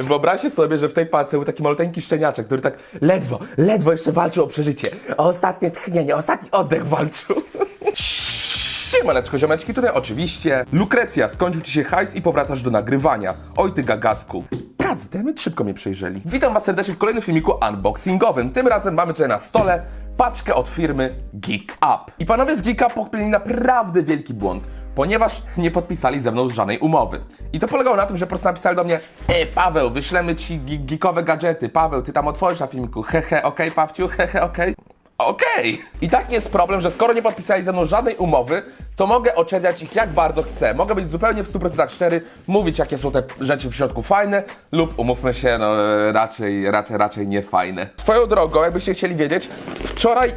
Wyobraźcie sobie, że w tej parce był taki maleńki szczeniaczek, który tak ledwo, ledwo jeszcze walczył o przeżycie. O ostatnie tchnienie, ostatni oddech walczył. Siemaneczko, ziomeczki, tutaj oczywiście Lukrecja, skończył ci się hajs i powracasz do nagrywania. Oj ty gagatku. Goddammit, szybko mnie przejrzeli. Witam was serdecznie w kolejnym filmiku unboxingowym. Tym razem mamy tutaj na stole paczkę od firmy Geek Up. I panowie z Geek Up popełnili naprawdę wielki błąd, ponieważ nie podpisali ze mną żadnej umowy. I to polegało na tym, że po prostu napisali do mnie E, Paweł, wyślemy ci geekowe gadżety. Paweł, ty tam otworzysz na filmiku. Hehe, okej, Pawciu, hehe, okej. Okej! I taki jest problem, że skoro nie podpisali ze mną żadnej umowy, to mogę oczepiać ich jak bardzo chcę. Mogę być zupełnie w 100% szczery, mówić jakie są te rzeczy w środku fajne lub umówmy się, no raczej, raczej, raczej nie fajne. Swoją drogą, jakbyście chcieli wiedzieć, wczoraj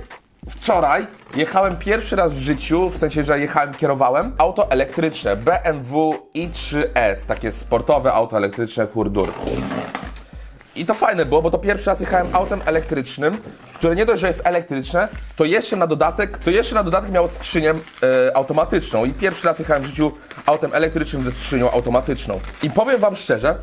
Wczoraj jechałem pierwszy raz w życiu, w sensie, że jechałem, kierowałem auto elektryczne BMW i3S, takie sportowe auto elektryczne hurdur. I to fajne było, bo to pierwszy raz jechałem autem elektrycznym, które nie dość, że jest elektryczne, to jeszcze na dodatek, to jeszcze na dodatek miało skrzynię e, automatyczną. I pierwszy raz jechałem w życiu autem elektrycznym ze skrzynią automatyczną. I powiem wam szczerze,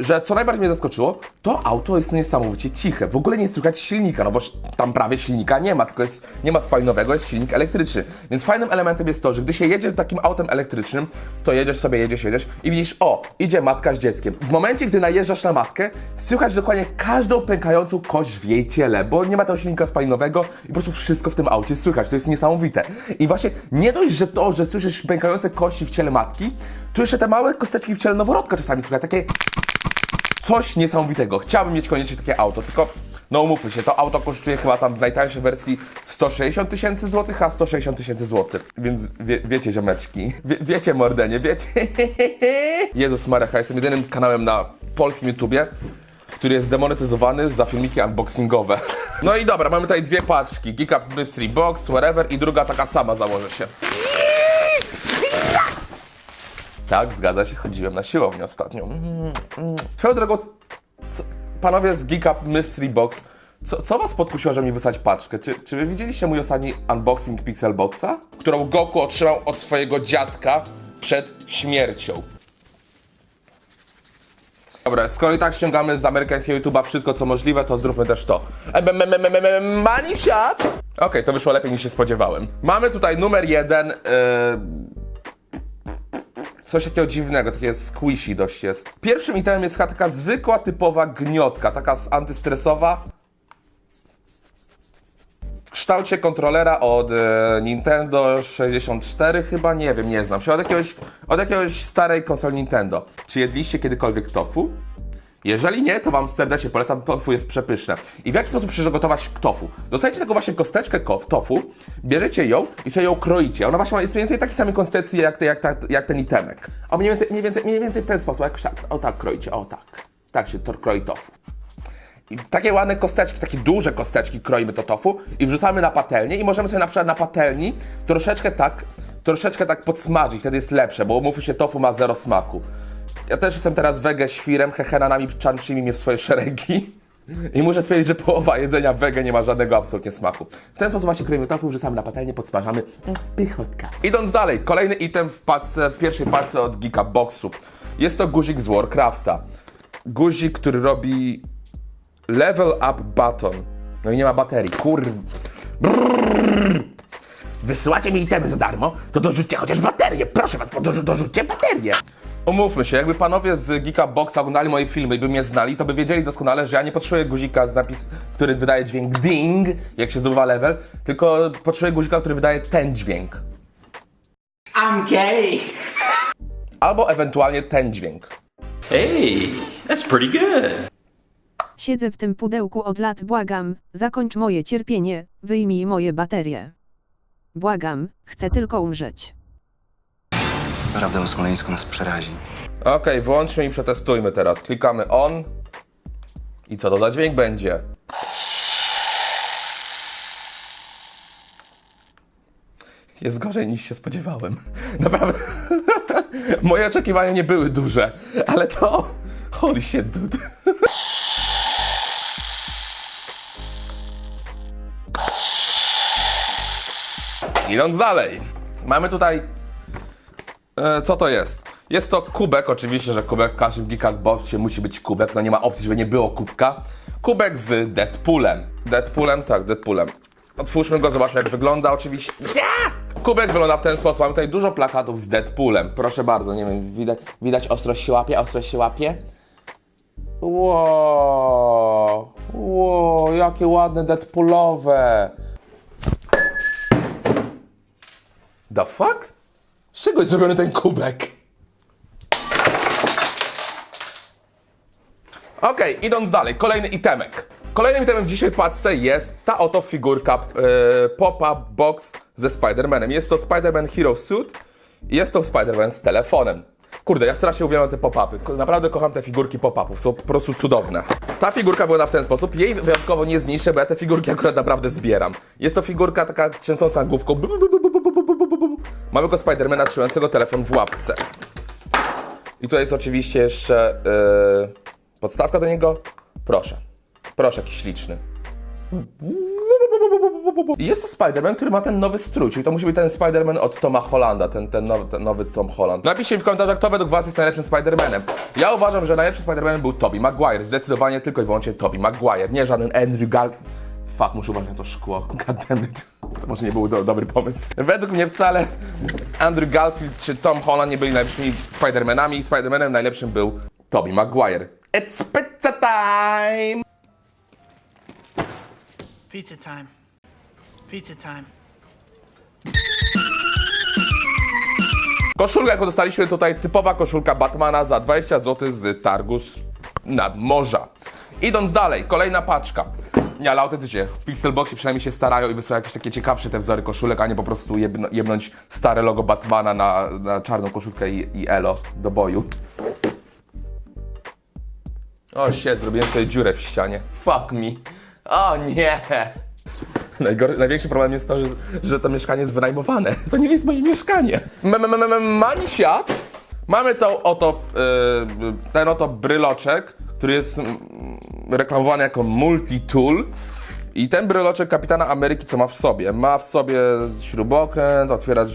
że co najbardziej mnie zaskoczyło, to auto jest niesamowicie ciche. W ogóle nie słychać silnika, no bo tam prawie silnika nie ma, tylko jest, nie ma spalinowego, jest silnik elektryczny. Więc fajnym elementem jest to, że gdy się jedzie takim autem elektrycznym, to jedziesz sobie, jedziesz, jedziesz i widzisz, o, idzie matka z dzieckiem. W momencie, gdy najeżdżasz na matkę, słychać dokładnie każdą pękającą kość w jej ciele, bo nie ma tego silnika spalinowego i po prostu wszystko w tym aucie słychać. To jest niesamowite. I właśnie nie dość, że to, że słyszysz pękające kości w ciele matki, to jeszcze te małe kosteczki w ciele noworodka czasami słychać, takie coś niesamowitego. Chciałbym mieć koniecznie takie auto, tylko no umówmy się, to auto kosztuje chyba tam w najtańszej wersji 160 tysięcy złotych, a 160 tysięcy złotych. Więc wie, wiecie, ziomeczki, wie, wiecie mordenie, wiecie. Jezus Maria, jestem jedynym kanałem na polskim YouTubie, który jest demonetyzowany za filmiki unboxingowe. No i dobra, mamy tutaj dwie paczki, Up Mystery Box, whatever i druga taka sama założę się. Tak, zgadza się, chodziłem na siłownię ostatnio. Mm, mm. Swoją drogą, co, panowie z Geek Up Mystery Box, co, co was podkusiło, że mi wysłać paczkę? Czy, czy wy widzieliście mój ostatni unboxing Pixel Boxa? Którą Goku otrzymał od swojego dziadka przed śmiercią. Dobra, skoro i tak ściągamy z amerykańskiego YouTube'a wszystko co możliwe, to zróbmy też to. Money shot! Okej, to wyszło lepiej niż się spodziewałem. Mamy tutaj numer jeden. Coś takiego dziwnego, takie squishy dość jest. Pierwszym itemem jest taka zwykła, typowa gniotka, taka antystresowa. W kształcie kontrolera od e, Nintendo 64 chyba, nie wiem, nie znam się. Od jakiegoś, od jakiegoś starej konsoli Nintendo. Czy jedliście kiedykolwiek tofu? Jeżeli nie, to Wam serdecznie polecam, tofu jest przepyszne. I w jaki sposób przygotować tofu? Dostajecie taką właśnie kosteczkę tofu, bierzecie ją i sobie ją kroicie. Ona właśnie ma- jest mniej więcej takiej samej konsystencji jak, te, jak, ta, jak ten itemek. A mniej więcej, mniej, więcej, mniej więcej w ten sposób, jakoś tak, o tak kroicie, o tak. Tak się to kroi tofu. I takie ładne kosteczki, takie duże kosteczki kroimy to tofu i wrzucamy na patelnię i możemy sobie na przykład na patelni troszeczkę tak, troszeczkę tak podsmażyć, wtedy jest lepsze, bo umówmy się, tofu ma zero smaku. Ja też jestem teraz wege świrem, hehenanami przyjmij mnie w swoje szeregi. I muszę stwierdzić, że połowa jedzenia wege nie ma żadnego absolutnie smaku. W ten sposób właśnie kroimy tofu, wrzucamy na patelnię, podsmażamy. Mm, Pychotka. Idąc dalej, kolejny item w, paczce, w pierwszej paczce od Geeka Boxu. Jest to guzik z Warcrafta. Guzik, który robi level up button. No i nie ma baterii, kur... Brrr. Wysyłacie mi itemy za darmo, to dorzućcie chociaż baterię. Proszę was, dorzu- dorzućcie baterię. Umówmy się, jakby panowie z Geeka Boxa oglądali moje filmy i by mnie znali, to by wiedzieli doskonale, że ja nie potrzebuję guzika z napis, który wydaje dźwięk ding, jak się zdobywa level, tylko potrzebuję guzika, który wydaje ten dźwięk. I'm gay. Albo ewentualnie ten dźwięk. Hey, that's pretty good. Siedzę w tym pudełku od lat, błagam, zakończ moje cierpienie, wyjmij moje baterie. Błagam, chcę tylko umrzeć. Prawda o Smoleńsku nas przerazi. Okej, włączmy i przetestujmy teraz. Klikamy on. I co to za dźwięk będzie? Jest gorzej niż się spodziewałem. Naprawdę. Moje oczekiwania nie były duże, ale to. Holy shit, dude. Idąc dalej. Mamy tutaj. E, co to jest? Jest to kubek, oczywiście, że kubek w każdym Geekart Boxie musi być kubek, no nie ma opcji, żeby nie było kubka. Kubek z Deadpoolem. Deadpoolem, tak, Deadpoolem. Otwórzmy go, zobaczmy jak wygląda oczywiście. Kubek wygląda w ten sposób. Mamy tutaj dużo plakatów z Deadpoolem. Proszę bardzo, nie wiem, widać, widać ostrość się łapie, ostrość się łapie. Wow, wow, jakie ładne Deadpoolowe. The fuck? Z czego jest zrobiony ten kubek? Okej, idąc dalej, kolejny itemek. Kolejnym itemem w dzisiejszej paczce jest ta oto figurka e, pop-up box ze Spider-Manem. Jest to Spider-Man Hero Suit i jest to Spider-Man z telefonem. Kurde, ja strasznie uwielbiam te pop-upy. Naprawdę kocham te figurki pop-upów, są po prostu cudowne. Ta figurka wygląda w ten sposób, jej wyjątkowo nie zniszczę, bo ja te figurki akurat naprawdę zbieram. Jest to figurka taka trzęsąca główką. Małego Spidermana trzymającego telefon w łapce. I tutaj jest oczywiście jeszcze yy, podstawka do niego. Proszę. Proszę, jakiś liczny. Jest to Spider-Man, który ma ten nowy strój, czyli to musi być ten Spider-Man od Toma Hollanda, ten, ten, nowy, ten nowy Tom Holland. Napiszcie w komentarzach, kto według was jest najlepszym Spider-Manem. Ja uważam, że najlepszym Spider-Manem był Tobey Maguire, zdecydowanie tylko i wyłącznie Tobey Maguire, nie żaden Andrew Gar... Fuck, muszę uważać na to szkło. Goddammit. To może nie był do, dobry pomysł. Według mnie wcale Andrew Garfield czy Tom Holland nie byli najlepszymi Spider-Manami. Spider-Manem najlepszym był Tobey Maguire. It's pizza time! Pizza time. Pizza time. Koszulka, jaką dostaliśmy tutaj, typowa koszulka Batmana za 20 zł z targu z nadmorza. Idąc dalej, kolejna paczka. Nie, ale autentycznie, w Pixelboxie przynajmniej się starają i wysyłają jakieś takie ciekawsze te wzory koszulek, a nie po prostu jebno, jebnąć stare logo Batmana na, na czarną koszulkę i, i elo do boju. O shit, zrobiłem sobie dziurę w ścianie. Fuck me. O nie. Najgor- największy problem jest to, że, że to mieszkanie jest wynajmowane. To nie jest moje mieszkanie. M- m- m- m- Manisiat. Mamy to oto, yy, ten oto bryloczek, który jest mm, reklamowany jako multi-tool. I ten bryloczek Kapitana Ameryki, co ma w sobie? Ma w sobie śrubokręt, otwieracz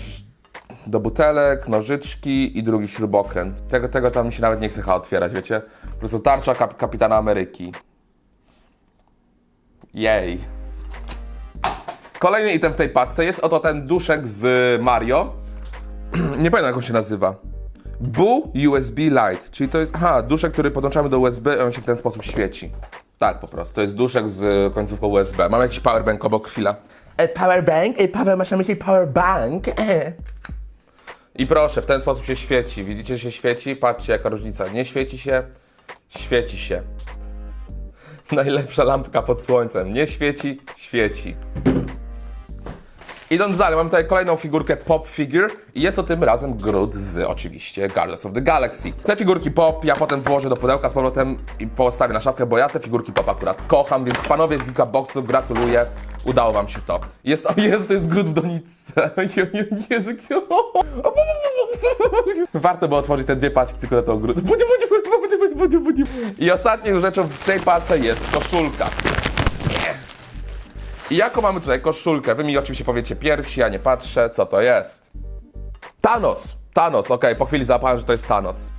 do butelek, nożyczki i drugi śrubokręt. Tego, tego tam mi się nawet nie chce otwierać, wiecie? Po prostu tarcza kap- Kapitana Ameryki. Jej. Kolejny item w tej paczce jest oto ten duszek z Mario. Nie pamiętam jak on się nazywa. Boo USB Light, czyli to jest, aha, duszek, który podłączamy do USB i on się w ten sposób świeci. Tak po prostu, to jest duszek z końcówką USB. Mam jakiś powerbank obok chwila. E, powerbank? E, Paweł, masz na myśli powerbank? E. I proszę, w ten sposób się świeci. Widzicie, że się świeci? Patrzcie, jaka różnica. Nie świeci się, świeci się. Najlepsza lampka pod słońcem. Nie świeci, świeci. Idąc dalej, mam tutaj kolejną figurkę Pop Figure i jest to tym razem Groot z oczywiście Guardians of the Galaxy. Te figurki Pop ja potem włożę do pudełka z powrotem i postawię na szafkę, bo ja te figurki Pop akurat kocham, więc panowie z Geeka Boxu gratuluję. Udało wam się to. Jest, o jest, to jest Groot w doniczce. Jezu, Warto było otworzyć te dwie paczki tylko na tą Groot. I ostatnią rzeczą w tej paczce jest koszulka. I jaką mamy tutaj koszulkę? Wy mi oczywiście powiecie pierwsi, ja nie patrzę, co to jest. Thanos! Thanos, okej, po chwili załapałem, że to jest Thanos.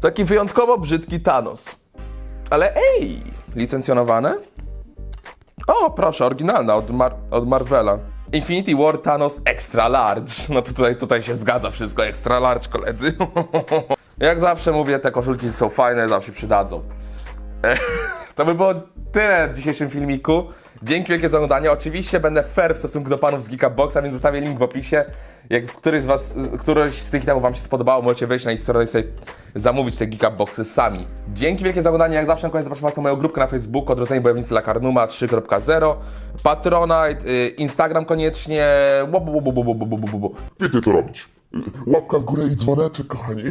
Taki wyjątkowo brzydki Thanos. Ale ej, licencjonowane? O, proszę, oryginalna od, Mar od Marvela. Infinity War Thanos Extra Large. No to tutaj, tutaj się zgadza wszystko, Extra Large, koledzy. Jak zawsze mówię, te koszulki są fajne, zawsze przydadzą. To by było tyle w dzisiejszym filmiku. Dzięki wielkie za oglądanie. Oczywiście będę fair w stosunku do panów z Geekaboxa, więc zostawię link w opisie. Jak któryś z was, któryś z tych temów wam się spodobało, możecie wejść na ich stronę i sobie zamówić te Geekaboxy sami. Dzięki wielkie za oglądanie. Jak zawsze na koniec zapraszam was na moją grupkę na Facebooku Odrodzenie Bojownicy Lakarnuma 3.0 Patronite, y, Instagram koniecznie. Wiecie co robić. Łapka w górę i dzwoneczek, kochani.